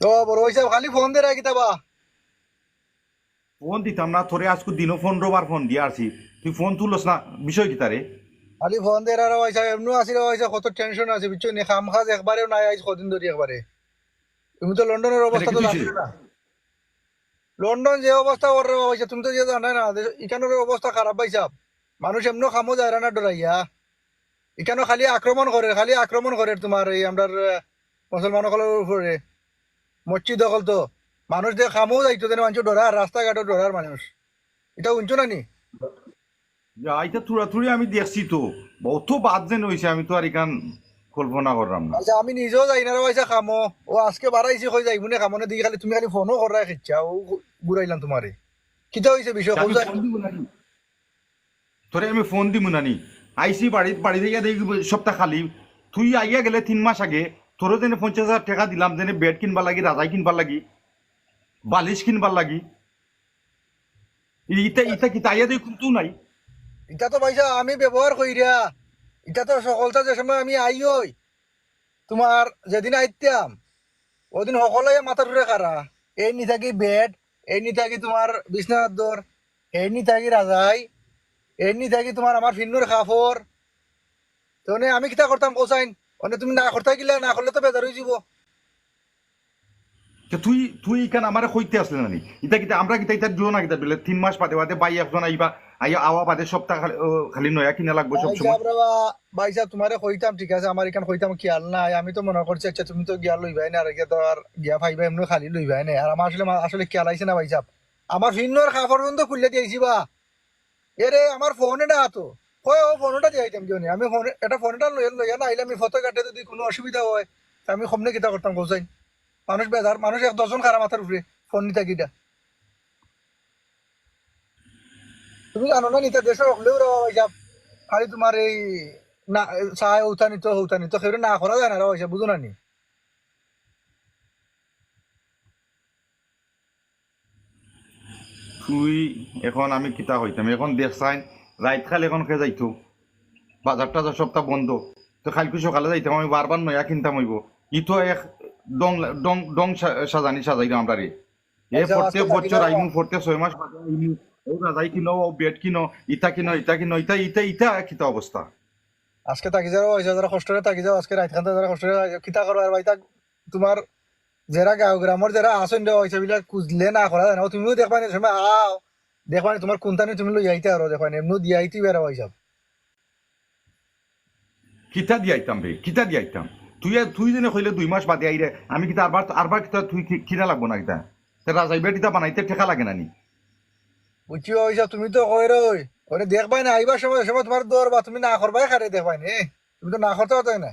ও বড় খালি ফোন দে রাখি তাবা ফোন দিতাম না তোরে আজকে দিনও পনেরো বার ফোন দিয়ে তুই ফোন তুলস না বিষয় কি তারে? খালি ফোন দে আর হইছে এমনি আসি রে হইছে কত টেনশন আছে বুঝছ নি? খাম খাজ একবারেও নাই আইজ কদিন ধরে একবারে। তুমি তো লন্ডনের অবস্থা তো জানো না। লন্ডন যে অবস্থা ওর তুমি তো যে জানা না এখানের অবস্থা খারাপ পাইছা মানুষ এমনি খামো যায় না ডরাইয়া। এখানে খালি আক্রমণ করে খালি আক্রমণ করে তোমার এই আমরা মুসলমান সকলের উপরে। মসজিদ দখল তো। মানুষ যে খামো যাইতো যেন মানুষ ডরার রাস্তাঘাটও ডরার মানুষ। এটা উঞ্চু না নি আইটা থুড়া থুড়ি আমি দেখছি তো। বহুত বাদ যেন হয়েছে আমি তো আর এখান কল্পনা করলাম না। আচ্ছা আমি নিজেও যাই না পয়সা খামো। ও আজকে বাড়াইছি কই যাইব না খামো না দিকে খালি তুমি খালি ফোনও করাই খেচ্ছা ও ঘুরাইলাম তোমারে। কিটা হইছে বিষয়? দিব নানি। তোরে আমি ফোন দিব নানি। আইসি বাড়িত বাড়ি থেকে দেখি সপ্তাহ খালি। তুই আইয়া গেলে তিন মাস আগে তোরও যেন পঞ্চাশ হাজার টাকা দিলাম, যেন বেড কিনবার লাগি, রাজাই কিনবার লাগি, বালিশ কিনবার লাগি ইটা ইটা কি তাইয়া দেই কিন্তু নাই? এটা তো পয়সা আমি ব্যবহার করি রা এটা তো সকলটা যে সময় আমি আই হই তোমার যেদিন আইতাম ওদিন সকলে মাথা ধরে খারা এই নি থাকি বেড, এই নি থাকি তোমার বিছনার দর এই নি থাকি রাজাই এই নি থাকি তোমার আমার ফিন্নুর কাপড় তো আমি কিতা করতাম কোসাইন মানে তুমি না করতে গেলে না করলে তো বেজার হয়ে যাব তুই তুই ইখান আমারে কইতে আসলে নানি ইটা কিতা আমরা কিতা ইটা দিও না কিতা বলে? তিন মাস বাদে বাদে বাই একজন আইবা আইয়া আওয়া বাদে সপ্তাহ খালি নয়া কিনা লাগবো সব সময়। বাবা ভাইসাব তোমারে কইতাম ঠিক আছে আমার এখান কইতাম খেয়াল নাই। আমি তো মনে করছি আচ্ছা তুমি তো গিয়া লইবাই না আর গিয়া তো আর গিয়া ফাইবা এমনি খালি লইবাই না। আর আমার আসলে আসলে খেয়াল আইছে না ভাইসাব আমার ফিন্নর খাফর বন্ধ খুললে দিয়েছি বা। এরে আমার ফোন না তো। কয় ও ফোনটা দিয়ে আইতাম কিয় নি? আমি ফোন এটা ফোনটা লইয়া লইয়া না আইলে আমি ফটো কাটে যদি কোনো অসুবিধা হয় আমি কমনে কিতা করতাম কোসাই মানুষ বেজার মানুষ এক দশজন খারা মাথার উপরে ফোন নিতে গিটা তুমি জানো না, নিতে দেশের হলেও ভাইসাব খালি তোমার এই না চায় উঠানিত উঠানিত সেগুলো না করা যায় না পয়সা বুঝো না নি? তুই এখন আমি কিতা হইতাম, এখন দেখছাই রাইত খালি এখন খেয়ে যাইতো? বাজার টাজার সপ্তাহ বন্ধ। তো কালকে সকালে যাইতাম আমি বারবার নয়া কিনতাম হইব। ই তো এক ডং ডং ডং সাজানি সাজাইলাম আমরা রে এ আচ্ছা, প্রত্যেক বছর আইমু প্রত্যেক ছয় মাস ও রাজাই কিনো ও বেড কিনো ইটা কিনো ইটা কিনো ইটা ইটা ইটা কিতা অবস্থা? আজকে তাকি যাও পয়সা যারা কষ্টরে তাকি যাও আজকে রাত খান্তা যারা কষ্টরে কিতা করো আর ভাই তাক তোমার যারা গাঁও গ্রামের যারা আসন দেওয়া পয়সা বিলাক খুঁজলে না করা যায় না তুমিও দেখবা না সময় আও। দেখবা তোমার কোনটানি তুমি লই আইতে আরও দেখবা এমনি দিয়ে আইতে বেড়া পয়সা কিতা দিয়াইতাম রে? কিতা দিয়াইতাম তুই তুই যেন কইলে দুই মাস বাদে আইরে আমি কিতা আরবার আরবার কিতা তুই কি- কিনা লাগবো না কিতা? তে রাজাই কিতা বানাইতে ঠেকা লাগে না নি? বুঝছি পয়সা তুমি তো কই রই ওরে দেখবাই না আইবার সময় সময় তোমার দর বা তুমি না করবাই খারে দেখবাই না তুমি তো না করতে হতো না।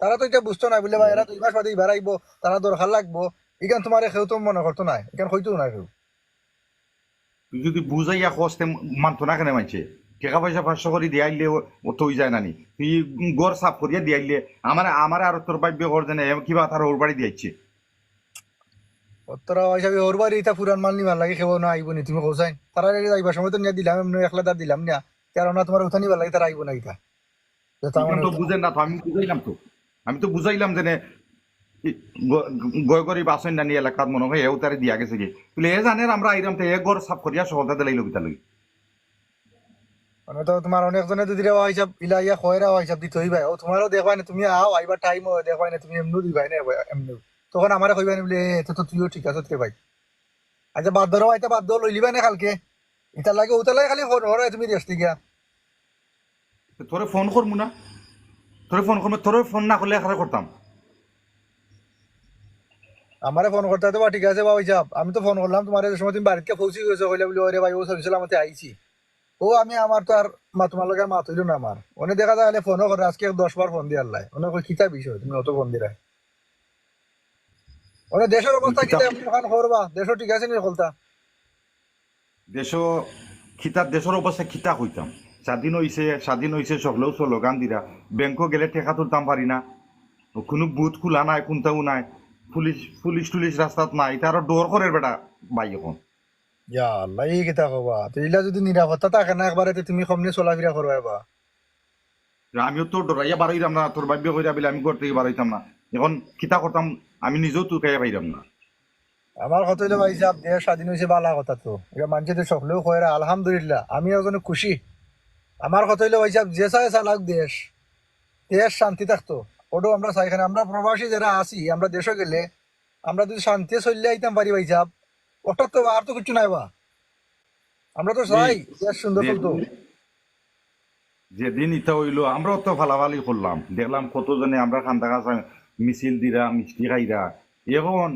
তারা তো এটা বুঝতো না বলে ভাই এরা দুই মাস বাদে এবার আইবো তারা দরকার লাগবো। এখান তোমার কেউ তো মনে করতো না এখান হইতো না কেউ তুই যদি বুঝাইয়া কষ্টে মানতো না কেন মানছে টাকা পয়সা পাঁচশো করে দিয়ে আইলে ও- ও তো যায় নানি তুই গড় সাফ করিয়া দিয়ে আইলে আমার আমার আর তোর বাইব্য ঘর জানে কিবা তার ওর বাড়ি দিয়েছে তোরা হিসাবে ওর বাড়ি এটা পুরান মাল নিবার লাগে কেউ না আইব নি তুমি কোসাইন তারা যাইবার সময় তো নিয়ে দিলাম এমনি একলা তার দিলাম না কারণ না তোমার উঠা নিবার লাগে তারা আইব না তার মানে তো বুঝেন না তো আমি বুঝাইলাম তো। আমি তো বুঝাইলাম যে গ- গরিব আসেন নানি এলাকাত মনে হয় এও তারে দিয়া গেছে কি বলে এ জানে আমরা আইরাম তো এ গড় সাফ করিয়া সহজা দিলাই লবিতা লই মানে তো তোমার অনেকজনে যদি রেওয়া হিসাব ইলা ইয়া খয়রা হিসাব দিতে হইবাই ও তোমারও দেখবাই না তুমি আও আইবার টাইম দেখবাই না তুমি এমনি দিবাই না এমনি। তখন আমারে কইবাই না বলে এ, তো তো তুইও ঠিক আছে কে ভাই। আচ্ছা বাদ ধরো আইতা বাদ ধরো লই লিবাই না কালকে? ইটার লাগে ওটার লাগে খালি ফোন হরাই তুমি রেস্টি গিয়া। তোরে ফোন করব না? তোরে ফোন করব তোরে ফোন না করলে এখানে করতাম আমারে ফোন করতে বা ঠিক আছে বা হিসাব আমি তো ফোন করলাম তোমার এই সময় তুমি বাড়িতে পৌঁছে গেছো? কইলে বলে ওরে ভাই ও সরিছিল আমাতে আইছি। ও আমি আমার তো আর মা তোমার লগে মাত হইল না আমার। অনেক দেখা যায় ফোনও করে আজকে দশ বার ফোন দিয়ে আল্লাহ অনেক কিতা বিষয়? তুমি অত ফোন দিরা অনেক দেশের অবস্থা কিতা এমনি ওখান করবা দেশও ঠিক আছে নি কলতা দেশ খিতা দেশের অবস্থা খিতা হইতাম স্বাধীন হইছে স্বাধীন হইছে সকলেও স্লোগান দিরা। ব্যাংকও গেলে টেকা তুলতাম পারি না। কোনো বুথ খোলা নাই কোনটাও নাই। পুলিশ পুলিশ টুলিশ রাস্তাত নাই তার ডোর করে বেটা বাই এখন। ইয়া আল্লাহ এই কিতা কবা? তো ইলা যদি নিরাপত্তা থাকে না একবারে তুমি কমনে চলাফেরা করবা আমিও তো ডরাইয়া বারইলাম না তোর ভাব্য কইরা বলে আমি ঘর থেকে বারইতাম না। এখন কিতা করতাম আমি নিজেও তুকাইয়া পাইলাম না। আমার কথা হইল ভাই সাহেব দেশ স্বাধীন হয়েছে বালা কথা তো। এটা মানুষের সকলেও কয় আলহামদুলিল্লাহ আমি একজন খুশি। আমার কথা হইল ভাই সাহেব যে চাই চালাক দেশ দেশ শান্তি থাকতো। ওটাও আমরা চাই। এখানে আমরা প্রবাসী যারা আছি আমরা দেশে গেলে আমরা যদি শান্তি চললে আইতাম পারি ভাই সাহেব ওটার তো আর তো কিছু নাই বা। আমরা তো চাই দেশ সুন্দর চলতো। যেদিন ইটা হইল আমরাও তো ফালাফালি করলাম। দেখলাম কতজনে আমরা খান্দা কাছা মিছিল দিরা মিষ্টি খাইরা। এখন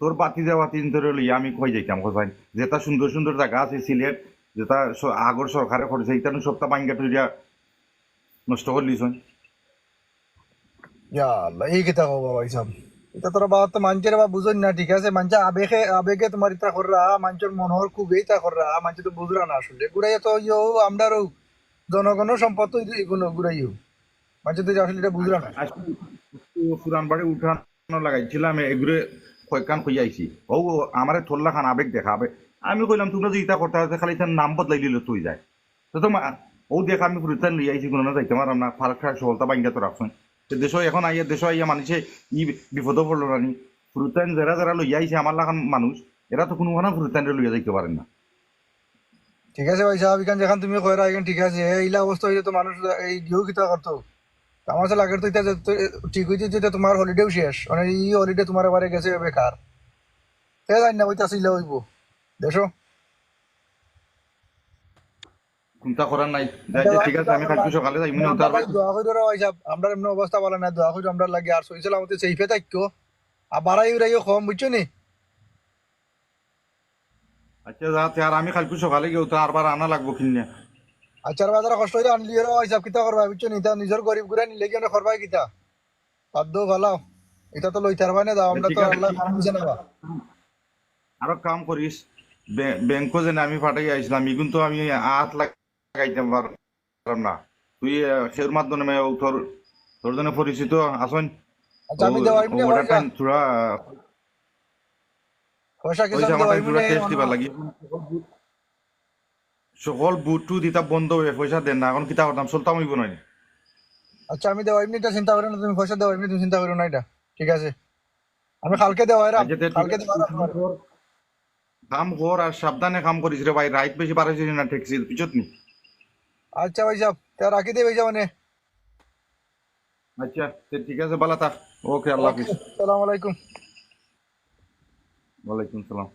তোর বাতি দেওয়া তিন ধরে লইয়া আমি কই যাইতাম? কোথায় যেটা সুন্দর সুন্দর জায়গা আছে সিলেট যেটা আগর সরকারে করেছে এটা সপ্তাহ বাঙ্গা টুইরা নষ্ট করলিস ইয়া এই কথা কবা ভাই এটা তোরা বাবা তো মানুষের বা বুঝুন না ঠিক আছে মানুষ আবেগে আবেগে তোমার ইতা কররা মানুষের মনোহর খুব ইতা কররা মানুষ তো বুঝরা না আসলে গুড়াই তো ইয়ো আমরারও জনগণের সম্পদ তো এগুলো গুড়াইও মানুষ তো আসলে এটা বুঝরা না পুরান বাড়ি উঠানো লাগাইছিলাম এগুলো কয়েকখান আইছি ও আমারে থল্লা খান আবেগ দেখাবে আমি কইলাম তোমরা যে ইটা করতে খালি নাম বদলাই দিলে তুই যায় তো তোমার ও দেখ আমি পুরুতান লিয়ে আইছি কোনো না যাইতে পারলাম না ফারাক সহলতা বাঙ্গা তো রাখছেন দেশ এখন আইয়া দেশ আইয়া মানুষে ই বিপদ পড়ল না নি। ফুরুতান যারা যারা লইয়া আইছে আমার লাগান মানুষ, এরা তো কোনো খানা ফুরুতান লইয়া যাইতে পারেন না। ঠিক আছে ভাই সাহেব এখান যেখান তুমি কয়রা এখান ঠিক আছে। এইলা অবস্থা হইলে তো মানুষ এই গিয়েও কিতা করতো আমার সাথে আগের তো এটা ঠিক হইতে যেটা তোমার হলিডেও শেষ মানে এই হলিডে তোমার এবারে গেছে বেকার সে জানি না ওইটা আসলে হইব। দেশো চিন্তা করার নাই। যে ঠিক আছে আমি কালকে সকালে যাই মনে ভাই দোয়া রে ভাই সাহেব আমরা এমন অবস্থা না দোয়া করি আমরা লাগে। আর সইছিল সেইফে থাকতো। উড়াইও কম বুঝছ নি? আচ্ছা যাতে আর আমি কালকে সকালে গিয়ে তো আরবার আনা লাগবো কিনে। আচার বাজার কষ্ট হইলে আনলি সাহেব কিতা করবা বুঝছ নি? তা নিজের গরিব গুড়া নিলে গিয়ে করবাই কিতা? বাধ্য ভালো এটা তো লইতে পারবাই না দাও আমরা তো। আল্লাহ বুঝে নেবা। আরও কাম করিস। ব্যাংক যেন আমি ফাটাই আইছিলাম ইগুন তো আমি আট পারলাম না। তুই সের মাধ্যমে তোর তোর জন্য পরিচিত আসন। আচ্ছা সকল বুটু দিতা বন্ধ হয়ে পয়সা দেন না এখন কিতা করতাম? চলতাম হইব নয় আচ্ছা আমি দেওয়াই মিনে চিন্তা করো না তুমি পয়সা দেওয়াই মিনে তুমি চিন্তা করো না এটা। ঠিক আছে? আমি কালকে ঠিক কালকে রাম কাম কর আর সাবধানে কাম করিস রে ভাই রাইত বেশি পারাইছিস না ট্যাক্সির পিছত নি? আচ্ছা ভাই সাহেব তা রাখি দে ভাই সাহেব মানে আচ্ছা তে ঠিক আছে বালা থাক ওকে আল্লাহ হাফিজ আসসালামু আলাইকুম ওয়ালাইকুম সালাম